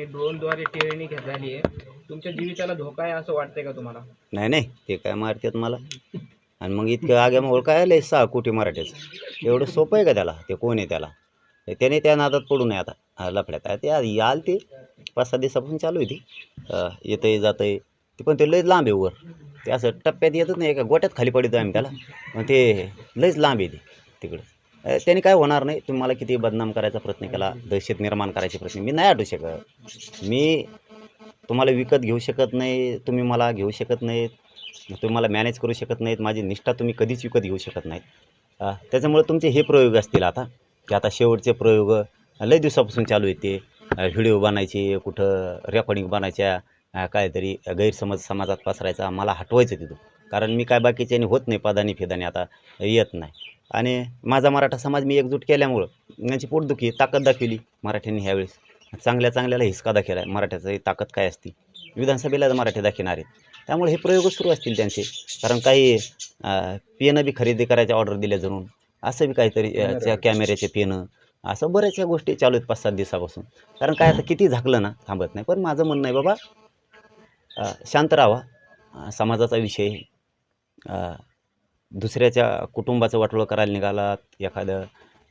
आणि ड्रोनद्वारे टेरणी झाली आहे. तुमच्या जीविताला धोका आहे असं वाटतंय का तुम्हाला? नाही नाही. ते काय मारतात मला? आणि मग इतकं आग्यामुळे मग काय आलं सहा कोटी मराठ्याचं एवढं सोपं आहे का त्याला? ते कोण आहे त्याला? त्याने त्या नादात पडू नये आता. लफड्यात. ते याल ते पाच सहा दिवसापासून चालू आहे ती. येतंय जातंय. ते पण ते लयच लांब आहे वर. ते असं टप्प्यात येतच नाही. एका गोट्यात खाली पडतो आम्ही त्याला. पण ते लयच लांब आहे ते. तिकडं. त्याने काय होणार नाही. तुम्ही मला किती बदनाम करायचा प्रयत्न केला दहशत निर्माण करायचे प्रश्न मी नाही आटू शकत. मी तुम्हाला विकत घेऊ शकत नाही तुम्ही मला घेऊ शकत नाहीत तुम्ही मला मॅनेज करू शकत नाहीत माझी निष्ठा तुम्ही कधीच विकत घेऊ शकत नाहीत. त्याच्यामुळे तुमचे हे प्रयोग असतील आता की आता शेवटचे प्रयोग लय दिवसापासून चालू आहेत ते. व्हिडिओ बनायचे कुठं रेकॉर्डिंग बनायच्या काहीतरी गैरसमज समाजात पसरायचा मला हटवायचं तिथून. कारण मी काय बाकीच्याने होत नाही पदानी फेदानी आता येत नाही. आणि माझा मराठा समाज मी एकजूट केल्यामुळं यांची पोटदुखी ताकद दाखवली मराठ्यांनी ह्यावेळेस. चांगल्या चांगल्याला हिसका दाखवला आहे मराठ्याची ताकद काय असती? विधानसभेला मराठी दाखवणार. आहेत त्यामुळे हे प्रयोग सुरू असतील त्यांचे. कारण काही पेनं बी खरेदी करायच्या ऑर्डर दिल्या जणून. असं बी काहीतरी कॅमेऱ्याचे पेनं. असं बऱ्याचशा गोष्टी चालू आहेत पाच सात दिवसापासून. कारण काय आता किती झाकलं ना थांबत नाही. पण माझं म्हणणं आहे बाबा शांत राहावा समाजाचा विषय दुसऱ्याच्या कुटुंबाचं वाटोळं करायला निघालात एखादं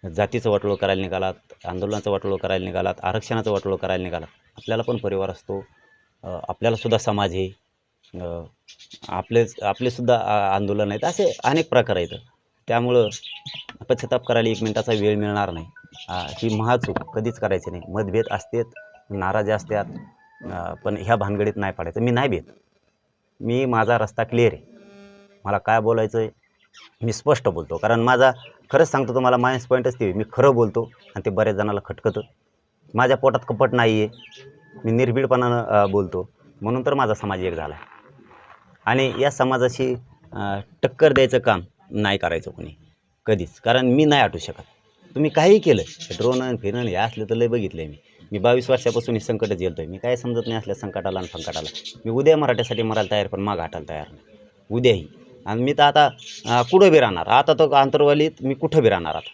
जातीचं वाटोळं करायला निघालात आंदोलनाचं वाटोळं करायला निघालात आरक्षणाचं वाटोळं करायला निघालात. आपल्याला पण परिवार असतो. आपल्यालासुद्धा समाज आहे. आपलेच आपलेसुद्धा आंदोलन आहेत. असे अनेक प्रकार आहेत. त्यामुळं पश्चाताप करायला एक मिनिटाचा वेळ मिळणार नाही. ही महाचूक. कधीच करायची नाही. मतभेद असतात नाराजी असतात. पण ह्या भानगडीत नाही पाडायचं. मी नाही भेद मी माझा रस्ता क्लिअर आहे. मला काय बोलायचं आहे मी स्पष्ट बोलतो. कारण माझा खरंच सांगतो तुम्हाला मायनस पॉईंटच ते मी खरं बोलतो आणि ते बऱ्याच जणाला खटकतं. माझ्या पोटात कपट नाही आहे मी निर्भीडपणानं बोलतो. म्हणून तर माझा समाज एक झाला आणि या समाजाशी टक्कर द्यायचं काम नाही करायचं कोणी. कधीच. कारण मी नाही आटू शकत. तुम्ही काहीही केलं ड्रोन फिरणं हे असलं तर लय बघितलं आहे मी. मी बावीस वर्षापासून हे संकट झेलतो आहे मी काय समजत नाही असल्या संकटाला आणि फंकटाला. मी उद्या मराठ्यासाठी मरायला तयार पण माग हटायला तयार नाही. उद्याही. आणि मी तर आता कुठं बी राहणार. आता तर आंतरवालीत मी कुठं बी राहणार आता?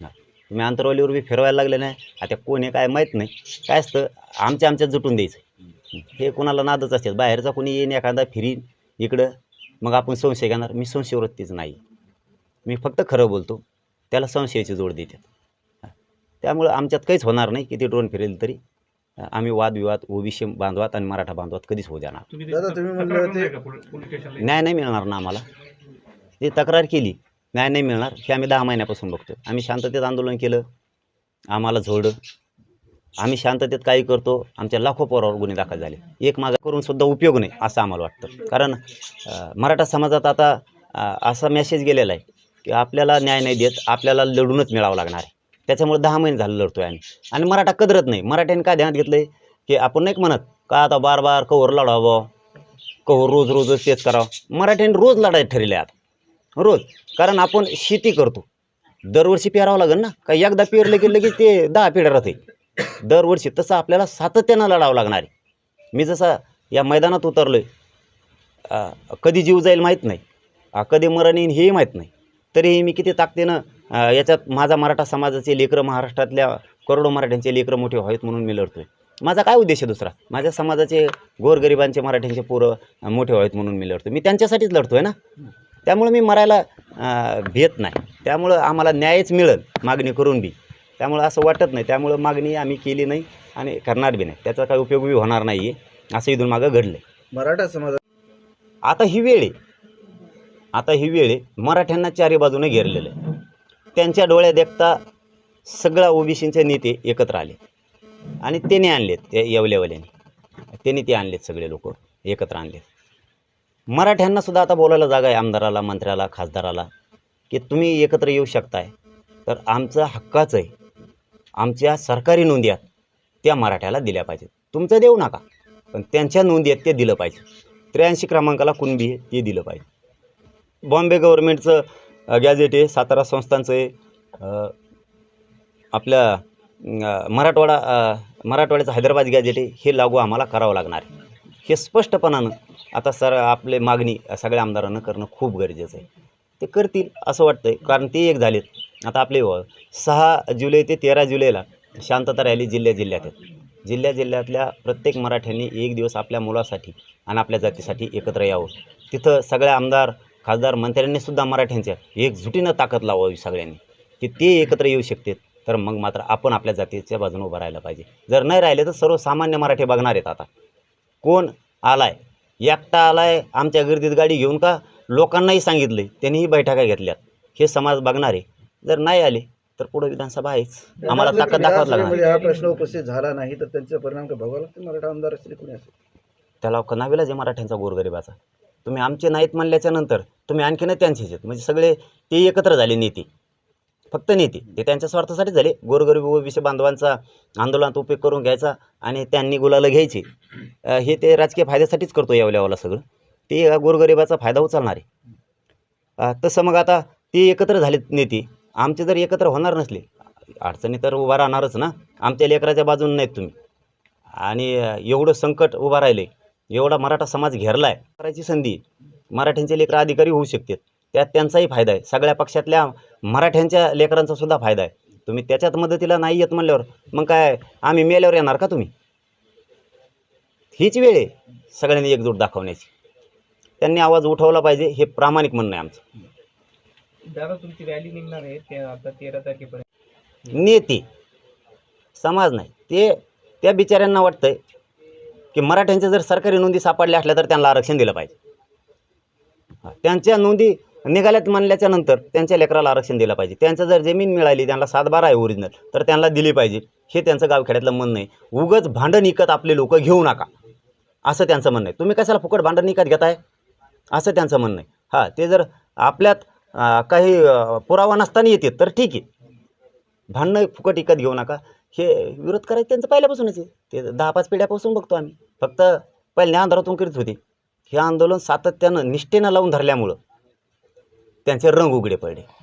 मी तुम्ही आंतरवालीवर बी फिरवायला लागले नाही. आता कोण आहे काय माहीत नाही. काय असतं? आमच्या आमच्यात जुटून द्यायचं. हे कोणाला नादच असते बाहेरचा कोणी येईन एखादा फिरीन इकडं मग आपण संशय घेणार. मी संशयवृत्तीच नाही. मी फक्त खरं बोलतो. त्याला संशयाची जोड देतात. त्यामुळं आमच्यात काहीच होणार नाही किती ड्रोन फिरेल तरी. आम्ही वादविवाद ओबीसी बांधवात आणि मराठा बांधवात कधीच होऊ जाणार दादा तुम्ही म्हणलं ते न्याय नाही मिळणार ना आम्हाला. ते तक्रार केली न्याय नाही मिळणार हे आम्ही दहा महिन्यापासून बघतो आम्ही शांततेत आंदोलन केलं आम्हाला झोडं आम्ही शांततेत काही करतो आमच्या लाखो पोरावर गुन्हे दाखल झाले. एक मागा करून सुद्धा उपयोग नाही असं आम्हाला वाटतं. कारण मराठा समाजात आता असा मेसेज गेलेला आहे की आपल्याला न्याय नाही देत आपल्याला लढूनच मिळावं लागणार आहे. त्याच्यामुळे दहा महिने झालं लढतोय आहे आणि मराठा कदरत नाही. मराठ्याने काय ध्यानात घेतलं आहे की आपण नाही म्हणत का आता बार बार कवर लढावं? कवर रोज रोजच तेच करावं? मराठ्याने रोज लढायला ठरले आता रोज. कारण आपण शेती करतो. दरवर्षी पेरावं लागेल ना? का एकदा पेरलं की लगेच ते दहा पिढ्या राहते दरवर्षी तसं आपल्याला सातत्यानं लढावं लागणार आहे. मी जसा या मैदानात उतरलो आहे कधी जीव जाईल माहीत नाही. कधी मरण येईन हेही माहीत नाही. तरीही मी किती ताकदीनं याच्यात माझा मराठा समाजाचे लेकरं महाराष्ट्रातल्या करोडो मराठ्यांचे लेकरं मोठे व्हावेत म्हणून मी लढतोय. माझा काय उद्देश आहे दुसरा? माझ्या समाजाचे गोरगरिबांचे मराठ्यांचे पोरं मोठे व्हावेत म्हणून मी लढतो मी त्यांच्यासाठीच लढतोय ना? त्यामुळे मी मरायला भेट नाही. त्यामुळं आम्हाला न्यायच मिळेल मागणी करून बी. त्यामुळं असं वाटत नाही. त्यामुळं मागणी आम्ही केली नाही आणि करणार बी नाही. त्याचा काही उपयोग बी होणार नाही आहे असं इथून मागं घडलं मराठा समाज आता ही वेळ आहे. आता ही वेळ आहे. मराठ्यांना चारी बाजूने घेरलेलं आहे. त्यांच्या डोळ्यात देखता सगळ्या ओबीसींचे नेते एकत्र आले. आणि त्याने आणलेत ते येवल्यावाल्याने. त्यांनी ते आणलेत सगळे लोक एकत्र आणलेत. मराठ्यांना सुद्धा आता बोलायला जागा आहे आमदाराला मंत्र्याला खासदाराला की तुम्ही एकत्र येऊ शकताय. तर आमचं हक्काचं आहे. आमच्या सरकारी नोंदी आहेत त्या मराठ्याला दिल्या पाहिजेत. तुमचं देऊ नका पण त्यांच्या नोंदी आहेत ते दिलं पाहिजे. त्र्याऐंशी क्रमांकाला कुणबी आहे ते दिलं पाहिजे. बॉम्बे गव्हर्मेंटचं गॅजेट आहे सातारा संस्थांचं आहे. आपल्या मराठवाडा मराठवाड्याचं हैदराबाद गॅजेट आहे हे लागू आम्हाला करावं लागणार आहे. हे स्पष्टपणानं आता सर आपले मागणी सगळ्या आमदारांना करणं खूप गरजेचं आहे. ते करतील असं वाटतंय कारण ते एक झालेत. आता आपले सहा जुलै ते तेरा जुलैला शांतता रॅली जिल्ह्या जिल्ह्यात आहेत. जिल्ह्या जिल्ह्यातल्या प्रत्येक मराठ्यांनी एक दिवस आपल्या मुलासाठी आणि आपल्या जातीसाठी एकत्र यावं. तिथं सगळ्या आमदार खासदार मंत्र्यांनी सुद्धा मराठ्यांच्या एकजुटीनं ताकद लावावी सगळ्यांनी की ते एकत्र येऊ शकतात तर मग मात्र आपण आपल्या जातीच्या बाजूने उभं राहायला पाहिजे. जर नाही राहिले तर सर्वसामान्य मराठी बघणार आहेत आता. कोण आलाय? एकटा आलाय आमच्या गर्दीत गाडी घेऊन का? लोकांनाही सांगितलं त्यांनीही बैठका घेतल्यात. हे समाज बघणार आहे. जर नाही आले तर पुढे विधानसभा आहेच. आम्हाला ताकद दाखवावं लागणार. हा प्रश्न उपस्थित झाला नाही तर त्यांचे परिणाम काय भोगावे लागतील? मराठा आमदार असतील कोणी असेल त्याला कनाविला जे मराठ्यांचा गोरगरिबाचा. तुम्ही आमचे नाहीत म्हणल्याच्या नंतर तुम्ही आणखीनच त्यांचेच आहेत. म्हणजे सगळे ते एकत्र झाले नेते. फक्त नेते. ते त्यांच्या स्वार्थासाठी झाले. गोरगरीब व विषय बांधवांचा आंदोलनात उपयोग करून घ्यायचा आणि त्यांनी गुलाला घ्यायचे. हे ते राजकीय फायद्यासाठीच करतो या लेवला सगळं. ते गोरगरिबाचा फायदा उचलणार. आहे तसं मग आता ते एकत्र झालेत नेते. आमचे जर एकत्र होणार नसले अडचणी तर उभा राहणारच ना. आमच्या लेकराच्या बाजून नाहीत तुम्ही. आणि एवढं संकट उभं राहिले एवढा मराठा समाज घेरला आहे करायची संधी. मराठ्यांचे लेकरं अधिकारी होऊ शकतात. त्यात त्यांचाही फायदा आहे. सगळ्या पक्षातल्या मराठ्यांच्या लेकरांचा सुद्धा फायदा आहे. तुम्ही त्याच्यात मदतीला नाही येत म्हणल्यावर मग काय? आम्ही मेल्यावर येणार का तुम्ही? हीच वेळ आहे सगळ्यांनी एकजूट दाखवण्याची. त्यांनी आवाज उठवला पाहिजे हे प्रामाणिक म्हणणं आहे आमचं. दादा तुमची रॅली निघणार आहे. ते आता तेरा तारखेपर्यंत. नेते समाज नाही. ते त्या बिचाऱ्यांना वाटतंय की मराठ्यांच्या जर सरकारी नोंदी सापडल्या असल्या तर त्यांना आरक्षण दिलं पाहिजे. त्यांच्या नोंदी निघाल्यात म्हणल्याच्या नंतर त्यांच्या लेकराला आरक्षण दिलं पाहिजे. त्यांचं जर जमीन मिळाली त्यांना सातबारा आहे ओरिजिनल तर त्यांना दिली पाहिजे. हे त्यांचं गावखेड्यातलं म्हणणं आहे. उगच भांडण विकत आपले लोक घेऊ नका. असं त्यांचं म्हणणं आहे. तुम्ही कशाला फुकट भांडण विकत घेताय? असं त्यांचं म्हणणं आहे. हां ते जर आपल्यात काही पुरावा नसताना येते तर ठीक आहे. भांडणं फुकट विकत घेऊ नका. हे विरोध करायचं त्यांचं पहिल्यापासूनच आहे. ते दहा पाच पिढ्यापासून बघतो आम्ही. फक्त पहिल्या आंदोलनातून करीत होते. हे आंदोलन सातत्यानं निष्ठेनं लावून धरल्यामुळं त्यांचे रंग उघडे पडले.